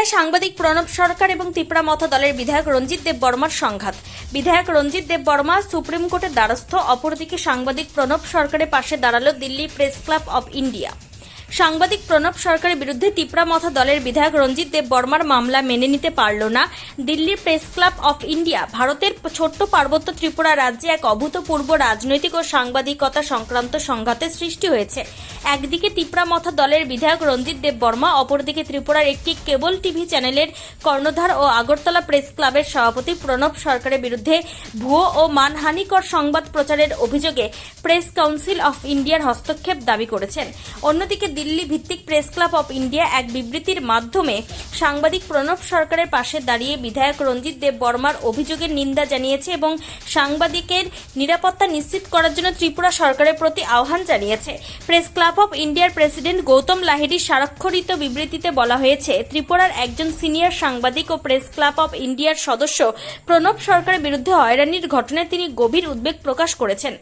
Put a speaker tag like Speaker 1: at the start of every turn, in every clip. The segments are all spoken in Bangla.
Speaker 1: ত্রিপুরায় সাংবাদিক প্রণব সরকার এবং ত্রিপুরা মথা দলের বিধায়ক রঞ্জিত দেব বর্মার সংঘাত। বিধায়ক রঞ্জিত দেব বর্মা সুপ্রিম কোর্টের দ্বারস্থ, অপরদিকে সাংবাদিক প্রণব সরকারের পাশে দাঁড়াল Delhi press club of India. সাংবাদিক প্রণব সরকারের বিরুদ্ধে তিপ্রা মথা দলের বিধায়ক রঞ্জিত দেব বর্মার মামলা মেনে নিতে পারল না। দিল্লির প্রেস ক্লাব অফ ইন্ডিয়া, ভারতের ছোট্ট পার্বত্য ত্রিপুরা রাজ্যে এক অভূতপূর্ব রাজনৈতিক ও সাংবাদিকতা সংক্রান্ত সংঘাতের সৃষ্টি হয়েছে। একদিকে তিপ্রা মথা দলের বিধায়ক রঞ্জিত দেব বর্মা, অপরদিকে ত্রিপুরার একটি কেবল টিভি চ্যানেলের কর্ণধার ও আগরতলা প্রেস ক্লাবের সভাপতি প্রণব সরকারের বিরুদ্ধে ভুয়ো ও মানহানিকর সংবাদ প্রচারের অভিযোগে প্রেস কাউন্সিল অফ ইন্ডিয়ার হস্তক্ষেপ দাবি করেছেন। অন্যদিকে দিল্লি ভিত্তিক প্রেস ক্লাব অফ ইন্ডিয়া এক বিবৃতির মাধ্যমে সাংবাদিক প্রণব সরকারের পাশে দাঁড়িয়ে বিধায়ক রঞ্জিত দেব বর্মার অভিযোগের নিন্দা জানিয়েছে এবং সাংবাদিকের নিরাপত্তা নিশ্চিত করার জন্য ত্রিপুরা সরকারের প্রতি আহ্বান জানিয়েছে। প্রেস ক্লাব অফ ইন্ডিয়ার প্রেসিডেন্ট গৌতম লাহিড়ির স্বাক্ষরিত বিবৃতিতে বলা হয়েছে, ত্রিপুরার একজন সিনিয়র সাংবাদিক ও প্রেস ক্লাব অফ ইন্ডিয়ার সদস্য প্রণব সরকারের বিরুদ্ধে হয়রানির ঘটনায় তিনি গভীর উদ্বেগ প্রকাশ করেছেন।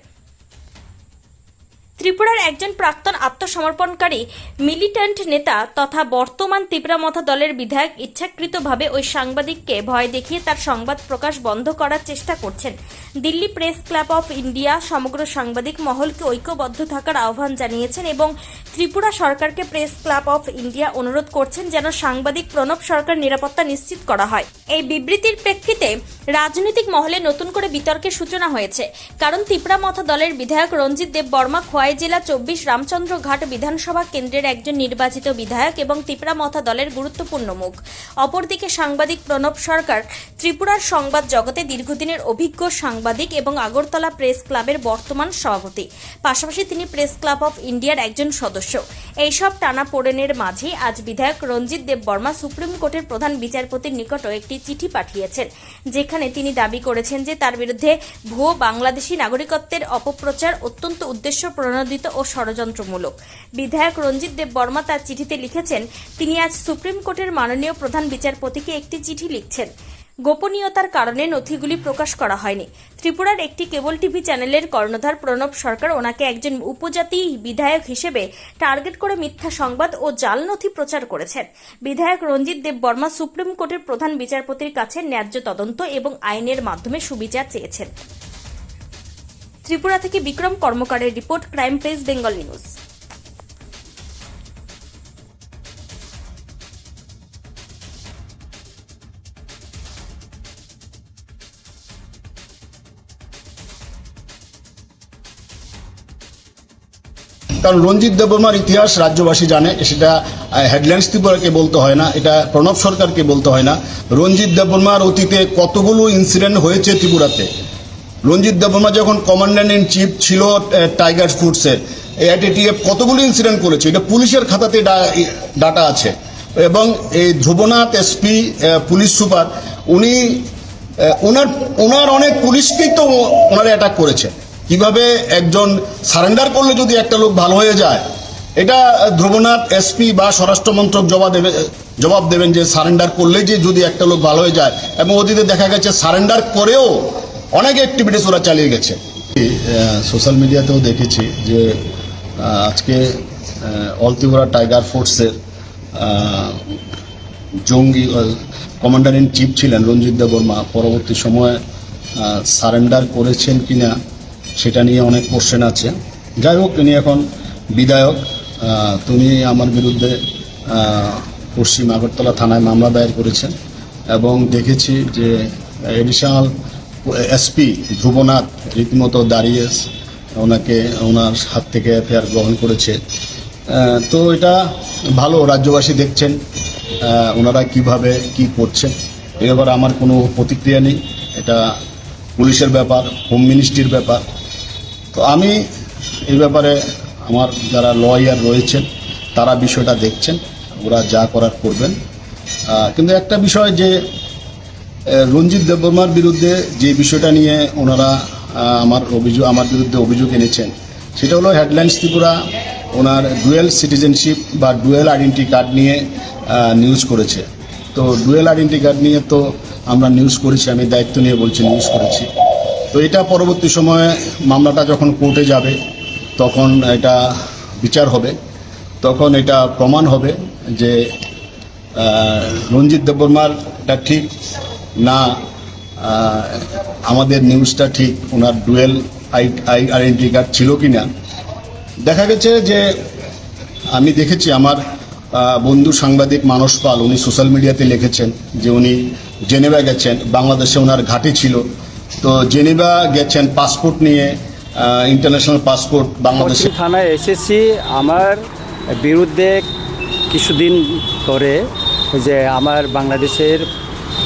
Speaker 1: ত্রিপুরার একজন প্রাক্তন আত্মসমর্পণকারী মিলিট্যান্ট নেতা তথা বর্তমান ত্রিপুরামথা দলের বিধায়ক ইচ্ছাকৃতভাবে ওই সাংবাদিককে ভয় দেখিয়ে তার সংবাদ প্রকাশ বন্ধ করার চেষ্টা করছেন। Delhi press club of India সমগ্র সাংবাদিক মহলকে ঐক্যবদ্ধ থাকার আহ্বান জানিয়েছেন এবং ত্রিপুরা সরকারকে প্রেস ক্লাব অফ ইন্ডিয়া অনুরোধ করছেন যেন সাংবাদিক প্রণব সরকার নিরাপত্তা নিশ্চিত করা হয়। এই বিবৃতির প্রেক্ষিতে রাজনৈতিক মহলে নতুন করে বিতর্কের সূচনা হয়েছে। কারণ তিপ্রামথা দলের বিধায়ক রঞ্জিত দেব বর্মা খোয়াই জেলা চব্বিশ রামচন্দ্র ঘাট বিধানসভা কেন্দ্রের একজন নির্বাচিত বিধায়ক এবং তিপ্রামথা দলের গুরুত্বপূর্ণ মুখ। অপরদিকে সাংবাদিক প্রণব সরকার ত্রিপুরার সংবাদ জগতে দীর্ঘদিনের অভিজ্ঞ সাংবাদিক এবং আগরতলা প্রেস ক্লাবের বর্তমান সভাপতি। পাশাপাশি তিনি প্রেস ক্লাব অফ ইন্ডিয়ার একজন সদস্য। এইসব টানা টানাপোড়েনের মাঝেই আজ বিধায়ক রঞ্জিত দেব বর্মা সুপ্রিম কোর্টের প্রধান বিচারপতির নিকটও একটি চিঠি পাঠিয়েছেন, যেখানে তিনি দাবি করেছেন যে তার বিরুদ্ধে ভুয়ো বাংলাদেশি নাগরিকত্বের অপপ্রচার অত্যন্ত উদ্দেশ্য প্রণোদিত ও ষড়যন্ত্রমূলক। বিধায়ক রঞ্জিত দেব বর্মা তার চিঠিতে লিখেছেন, তিনি আজ সুপ্রিম কোর্টের মাননীয় প্রধান বিচারপতিকে একটি চিঠি লিখছেন। গোপনীয়তার কারণে নথিগুলি প্রকাশ করা হয়নি। ত্রিপুরার একটি কেবল টিভি চ্যানেলের কর্ণধার প্রণব সরকার ওনাকে একজন উপজাতি বিধায়ক হিসেবে টার্গেট করে মিথ্যা সংবাদ ও জাল নথি প্রচার করেছেন। বিধায়ক রঞ্জিত দেব বর্মা সুপ্রিম কোর্টের প্রধান বিচারপতির কাছে ন্যায্য তদন্ত এবং আইনের মাধ্যমে সুবিচার চেয়েছেন। ত্রিপুরা থেকে Bikram কর্মকারের report, crime press, Bengal news.
Speaker 2: কারণ রঞ্জিত দেববর্মার ইতিহাস রাজ্যবাসী জানে, সেটা হেডলাইন্স ত্রিপুরাকে বলতে হয় না, এটা প্রণব সরকারকে বলতে হয় না। রঞ্জিত দেববর্মার অতীতে কতগুলো ইনসিডেন্ট হয়েছে ত্রিপুরাতে? রঞ্জিত দেববর্মা যখন কমান্ড্যান্ট ইন চিফ ছিল টাইগার ফুডসের এটিটিএফ কতগুলো ইনসিডেন্ট করেছে? এটা পুলিশের খাতাতে ডাটা আছে। এবং এই ধ্রুবনাথ এসপি পুলিশ সুপার, উনি ওনার ওনার অনেক পুলিশকেই তো ওনারা অ্যাটাক করেছে। কীভাবে একজন সারেন্ডার করলে যদি একটা লোক ভালো হয়ে যায়? এটা ধ্রুবনাথ, এসপি বা স্বরাষ্ট্র মন্ত্রক জবাব দেবে, জবাব দেবেন যে সারেন্ডার করলে যে যদি একটা লোক ভালো হয়ে যায়। এবং অতীতে দেখা গেছে সারেন্ডার করেও অনেক অ্যাক্টিভিটিস ওরা চালিয়ে গেছে। সোশ্যাল মিডিয়াতেও দেখেছি যে আজকে অল ত্রিপুরা টাইগার ফোর্সের জঙ্গি কমান্ডার ইন চিফ ছিলেন রঞ্জিত দেব বর্মা। পরবর্তী সময়ে সারেন্ডার করেছেন কিনা সেটা নিয়ে অনেক কোশ্চেন আছে। যাই হোক তিনি এখন বিধায়ক। তিনি আমার বিরুদ্ধে পশ্চিম আগরতলা থানায় মামলা দায়ের করেছেন এবং দেখেছি যে এডিশনাল এসপি ধ্রুবনাথ রীতিমতো দাঁড়িয়ে ওনাকে, ওনার হাত থেকে এফআইআর গ্রহণ করেছে। তো এটা ভালো, রাজ্যবাসী দেখছেন ওনারা কীভাবে কি করছেন। এ ব্যাপারে আমার কোনো প্রতিক্রিয়া নেই। এটা পুলিশের ব্যাপার, হোম মিনিস্ট্রির ব্যাপার। তো আমি এই ব্যাপারে আমার যারা লয়ার রয়েছেন, তারা বিষয়টা দেখছেন, ওরা যা করার করবেন। কিন্তু একটা বিষয় যে রঞ্জিত দেববর্মার বিরুদ্ধে যে বিষয়টা নিয়ে ওনারা আমার অভিযোগ, আমার বিরুদ্ধে অভিযোগ এনেছেন, সেটা হলো হেডলাইন্স ত্রিপুরা ওনার ডুয়েল সিটিজেনশিপ বা ডুয়েল আইডেন্টি কার্ড নিয়ে নিউজ করেছে। তো ডুয়েল আইডেন্টি কার্ড নিয়ে তো আমরা নিউজ করেছি, আমি দায়িত্ব নিয়ে বলছি নিউজ করেছি। তো এটা পরবর্তী সময়ে মামলাটা যখন কোর্টে যাবে, তখন এটা বিচার হবে। তখন এটা প্রমাণ হবে যে রঞ্জিত দেববর্মার এটা ঠিক না আমাদের নিউজটা ঠিক, ওনার dual I I, identity card ছিল কি না দেখা গেছে যে, আমি দেখেছি আমার বন্ধু সাংবাদিক মানস পাল, উনি সোশ্যাল মিডিয়াতে লিখেছেন যে উনি জেনেভা গেছেন, বাংলাদেশে ওনার ঘাঁটি ছিল। তো জেনেভা গেছেন পাসপোর্ট নিয়ে ইন্টারন্যাশনাল পাসপোর্ট বাংলাদেশে।
Speaker 3: থানায় এসেছি। আমার বিরুদ্ধে কিছুদিন ধরে যে আমার বাংলাদেশের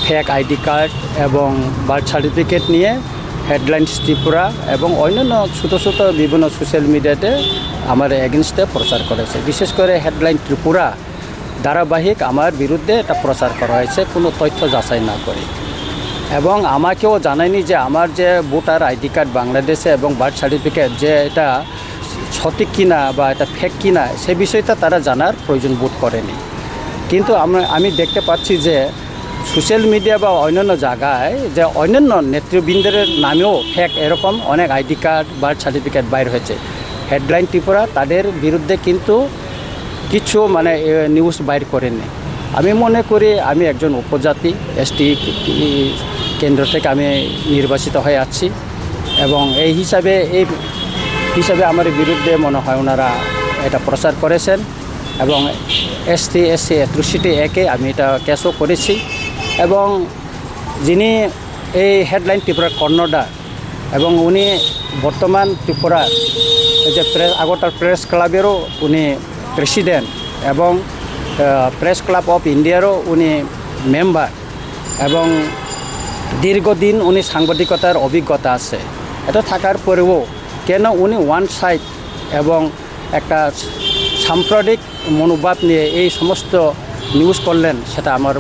Speaker 3: ফেক আইডি কার্ড এবং বার্থ সার্টিফিকেট নিয়ে হেডলাইন্স ত্রিপুরা এবং অন্যান্য ছোটো ছোটো বিভিন্ন সোশ্যাল মিডিয়াতে আমার এগেনস্টে প্রচার করেছে। বিশেষ করে হেডলাইন ত্রিপুরা ধারাবাহিক আমার বিরুদ্ধে এটা প্রচার করা হয়েছে। কোনো তথ্য যাচাই না করে। এবং আমাকেও জানায়নি যে আমার যে ভোটার আইডি কার্ড বাংলাদেশে এবং বার্থ সার্টিফিকেট যে এটা সঠিক কিনা বা এটা ফেক কিনা, সে বিষয়টা তারা জানার প্রয়োজন বোধ করেনি। কিন্তু আমরা, আমি দেখতে পাচ্ছি যে সোশ্যাল মিডিয়া বা অন্যান্য জায়গায় যে অন্যান্য নেতৃবৃন্দের নামেও ফেক এরকম অনেক আইডি কার্ড, বার্থ সার্টিফিকেট বাইর হয়েছে। হেডলাইন ত্রিপুরা তাদের বিরুদ্ধে কিন্তু কিছু মানে নিউজ বাইর করেনি। আমি মনে করি আমি একজন উপজাতি এসটি কেন্দ্র থেকে আমি নির্বাচিত হয়ে আছি। এবং এই হিসাবে এই হিসাবে আমার বিরুদ্ধে মনে হয় ওনারা এটা প্রচার করেছেন। এবং এসটি এসসি অ্যাট্রোসিটি একে আমি এটা কেসও করেছি। এবং যিনি এই হেডলাইন ত্রিপুরার কর্ণডা এবং উনি বর্তমান ত্রিপুরার যে প্রেস আগরতলা প্রেস ক্লাবেরও উনি প্রেসিডেন্ট এবং প্রেস ক্লাব অফ ইন্ডিয়ারও উনি মেম্বার এবং দীর্ঘদিন উনি সাংবাদিকতার অভিজ্ঞতা আছে। এটা থাকার পরেও কেন উনি ওয়ান সাইড এবং একটা সাম্প্রদায়িক মনোভাব নিয়ে এই সমস্ত নিউজ করলেন, সেটা আমার